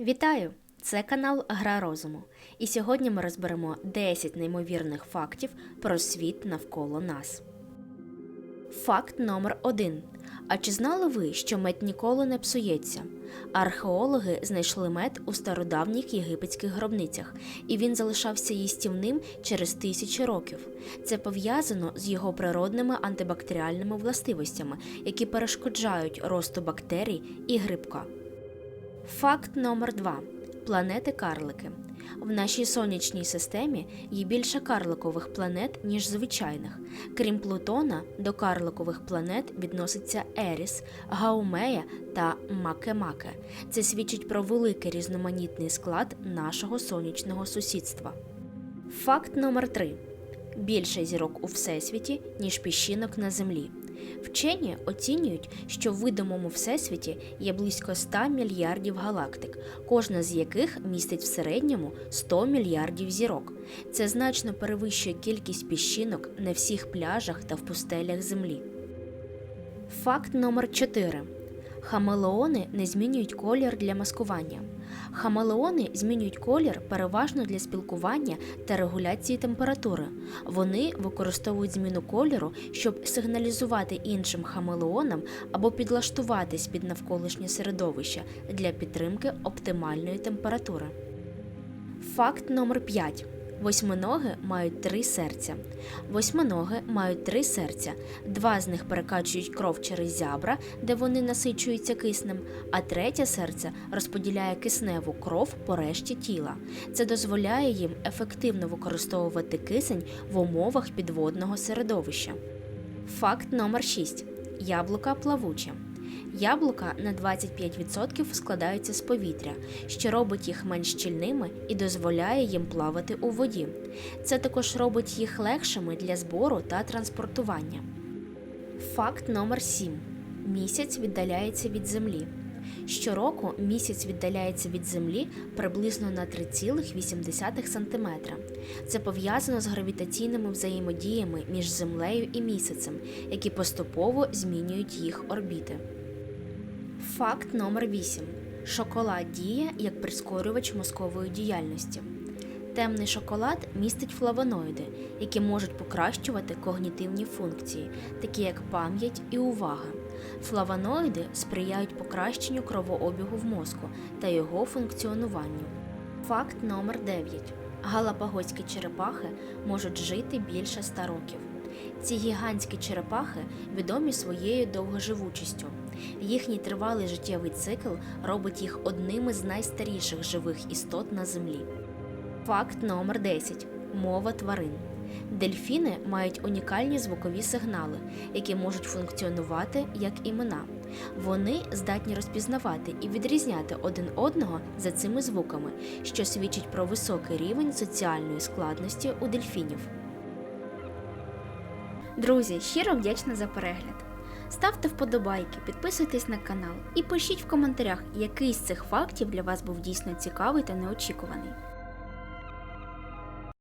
Вітаю! Це канал Гра розуму. І сьогодні ми розберемо 10 неймовірних фактів про світ навколо нас. Факт номер 1. А чи знали ви, що мед ніколи не псується? Археологи знайшли мед у стародавніх єгипетських гробницях, і він залишався їстівним через тисячі років. Це пов'язано з його природними антибактеріальними властивостями, які перешкоджають росту бактерій і грибка. Факт номер 2 Планети карлики. В нашій сонячній системі є більше карликових планет, ніж звичайних. Крім Плутона, до карликових планет відноситься Еріс, Гаумея та Макемаке. Це свідчить про великий різноманітний склад нашого сонячного сусідства. Факт номер 3 Більше зірок у всесвіті, ніж піщинок на землі. Вчені оцінюють, що в видимому всесвіті є близько 100 мільярдів галактик, кожна з яких містить в середньому 100 мільярдів зірок. Це значно перевищує кількість піщинок на всіх пляжах та в пустелях Землі. Факт номер 4. Хамелеони не змінюють колір для маскування. Хамелеони змінюють колір переважно для спілкування та регуляції температури. Вони використовують зміну кольору, щоб сигналізувати іншим хамелеонам або підлаштуватись під навколишнє середовище для підтримки оптимальної температури. Факт номер 5. Восьминоги мають три серця. Восьминоги мають три серця. Два з них перекачують кров через зябра, де вони насичуються киснем, а третє серце розподіляє кисневу кров по решті тіла. Це дозволяє їм ефективно використовувати кисень в умовах підводного середовища. Факт номер 6. Яблука плавучі. Яблука на 25% складаються з повітря, що робить їх менш щільними і дозволяє їм плавати у воді. Це також робить їх легшими для збору та транспортування. Факт номер 7. Місяць віддаляється від Землі. Щороку місяць віддаляється від Землі приблизно на 3,8 см. Це пов'язано з гравітаційними взаємодіями між Землею і місяцем, які поступово змінюють їх орбіти. Факт номер 8. Шоколад діє як прискорювач мозкової діяльності. Темний шоколад містить флавоноїди, які можуть покращувати когнітивні функції, такі як пам'ять і увага. Флавоноїди сприяють покращенню кровообігу в мозку та його функціонуванню. Факт номер 9. Галапагоські черепахи можуть жити більше 100 років. Ці гігантські черепахи відомі своєю довгоживучістю. Їхній тривалий життєвий цикл робить їх одним із найстаріших живих істот на землі. Факт номер 10. Мова тварин. Дельфіни мають унікальні звукові сигнали, які можуть функціонувати як імена. Вони здатні розпізнавати і відрізняти один одного за цими звуками, що свідчить про високий рівень соціальної складності у дельфінів. Друзі, щиро вдячна за перегляд. Ставте вподобайки, підписуйтесь на канал і пишіть в коментарях, який з цих фактів для вас був дійсно цікавий та неочікуваний.